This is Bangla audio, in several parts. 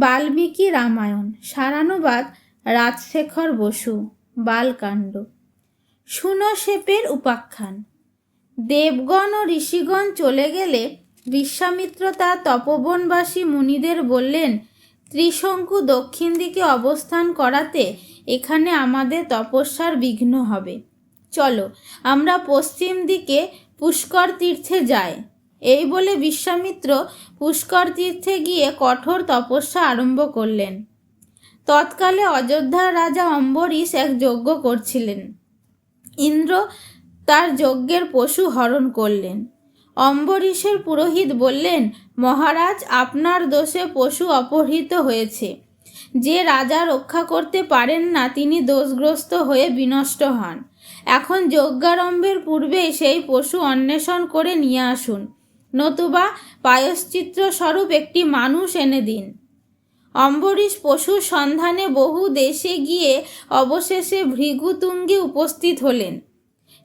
বাল্মীকি রামায়ণ, সারানুবাদ, রাজশেখর বসু, বালকাণ্ড। সুনশেপের উপাখ্যান। দেবগণ ও ঋষিগণ চলে গেলে বিশ্বামিত্র তার তপবনবাসী মুনিদের বললেন, ত্রিশঙ্কু দক্ষিণ দিকে অবস্থান করাতে এখানে আমাদের তপস্যার বিঘ্ন হবে। চলো, আমরা পশ্চিম দিকে পুষ্কর তীর্থে যাই। এই বলে বিশ্বামিত্র পুষ্কর তীর্থে গিয়ে কঠোর তপস্যা আরম্ভ করলেন। তৎকালে অযোধ্যার রাজা অম্বরীশ এক যজ্ঞ করছিলেন। ইন্দ্র তার যজ্ঞের পশু হরণ করলেন। অম্বরীশের পুরোহিত বললেন, মহারাজ, আপনার দোষে পশু অপহৃত হয়েছে। যে রাজা রক্ষা করতে পারেন না, তিনি দোষগ্রস্ত হয়ে বিনষ্ট হন। এখন যজ্ঞারম্ভের পূর্বে সেই পশু অন্বেষণ করে নিয়ে আসুন। নতুবা পায়শ্চিত্র স্বরূপ একটি মানুষ এনে দিন। অম্বরীশ পশুর সন্ধানে বহু দেশে গিয়ে অবশেষে ভৃগুতুঙ্গে উপস্থিত হলেন।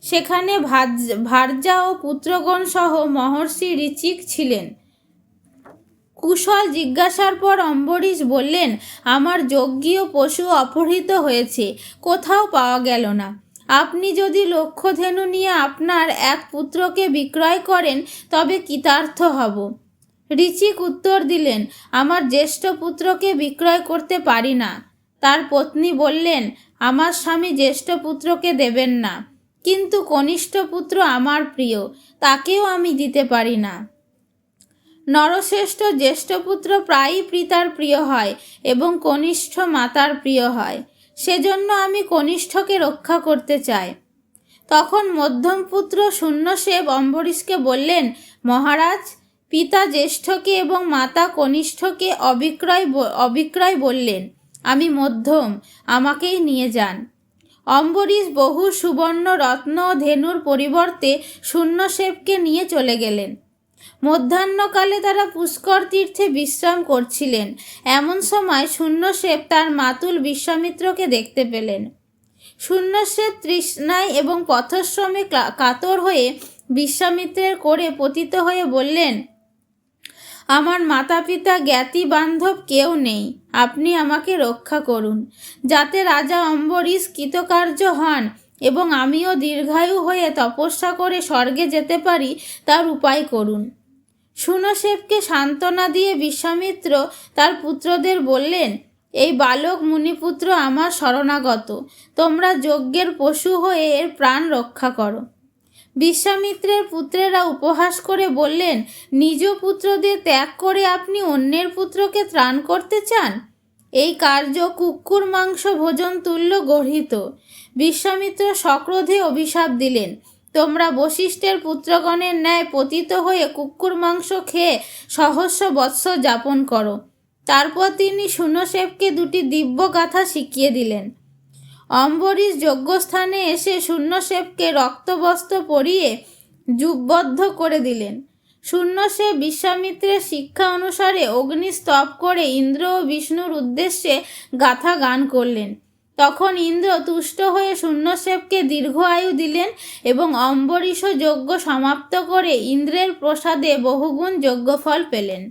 সেখানে ভার্যা ও পুত্রগণ সহ মহর্ষি ঋচিক ছিলেন। কুশল জিজ্ঞাসার পর অম্বরীশ বললেন, আমার যজ্ঞীয় পশু অপহৃত হয়েছে, কোথাও পাওয়া গেল না। আপনি যদি লক্ষ্যধেনু নিয়ে আপনার এক পুত্রকে বিক্রয় করেন, তবে কৃতার্থ হব। ঋচিক উত্তর দিলেন, আমার জ্যেষ্ঠ পুত্রকে বিক্রয় করতে পারি না। তার পত্নী বললেন, আমার স্বামী জ্যেষ্ঠ পুত্রকে দেবেন না, কিন্তু কনিষ্ঠ পুত্র আমার প্রিয়, তাকেও আমি দিতে পারি না। নরশ্রেষ্ঠ জ্যেষ্ঠ পুত্র প্রায়ই পিতার প্রিয় হয় এবং কনিষ্ঠ মাতার প্রিয় হয়। সেজন্য আমি কনিষ্ঠকে রক্ষা করতে চাই। তখন মধ্যম পুত্র শূন্যশেব অম্বরীশকে বললেন, মহারাজ, পিতা জ্যেষ্ঠকে এবং মাতা কনিষ্ঠকে অবিক্রয় অবিক্রয় বললেন, আমি মধ্যম, আমাকেই নিয়ে যান। অম্বরীশ বহু সুবর্ণ রত্ন ধেনুর পরিবর্তে শূন্যশেবকে নিয়ে চলে গেলেন। মধ্যাহ্নকালে তারা পুষ্কর তীর্থে বিশ্রাম করছিলেন। এমন সময় শূন্যশেব তার মাতুল বিশ্বামিত্রকে দেখতে পেলেন। শূন্যশেব তৃষ্ণায় এবং পথশ্রমে কাতর হয়ে বিশ্বামিত্রের করে পতিত হয়ে বললেন, আমার মাতা পিতা জ্ঞাতি বান্ধব কেউ নেই। আপনি আমাকে রক্ষা করুন। যাতে রাজা অম্বরীশ কৃতকার্য হন এবং আমিও দীর্ঘায়ু হয়ে তপস্যা করে স্বর্গে যেতে পারি, তার উপায় করুন। সুনশেবকে সান্ত্বনা দিয়ে বিশ্বামিত্র তার পুত্রদের বললেন, এই বালক মুনিপুত্র আমার শরণাগত। তোমরা যজ্ঞের পশু হয়ে এর প্রাণ রক্ষা করো। বিশ্বামিত্রের পুত্রেরা উপহাস করে বললেন, নিজ পুত্রদের ত্যাগ করে আপনি অন্যের পুত্রকে ত্রাণ করতে চান? এই কার্য কুকুর মাংস ভোজন তুল্য গর্হিত। বিশ্বামিত্র সক্রোধে অভিশাপ দিলেন, তোমরা বশিষ্ঠের পুত্রগণের ন্যায় পতিত হয়ে কুকুর মাংস খেয়ে সহস্র বৎসর যাপন করো। তারপর তিনি সুনশেবকে দুটি দিব্য গাথা শিখিয়ে দিলেন। অম্বরীশ যজ্ঞস্থানে এসে শূন্যশেবকে রক্তবস্ত্র পরিয়ে যুগবদ্ধ করে দিলেন। শূন্যশেব বিশ্বামিত্রের শিক্ষা অনুসারে অগ্নি স্তব করে ইন্দ্র ও বিষ্ণুর উদ্দেশ্যে গাথা গান করলেন। তখন ইন্দ্র তুষ্ট হয়ে শূন্যশেবকে দীর্ঘ আয়ু দিলেন এবং অম্বরীষ যজ্ঞ সমাপ্ত করে ইন্দ্রের প্রসাদে বহুগুণ যজ্ঞফল পেলেন।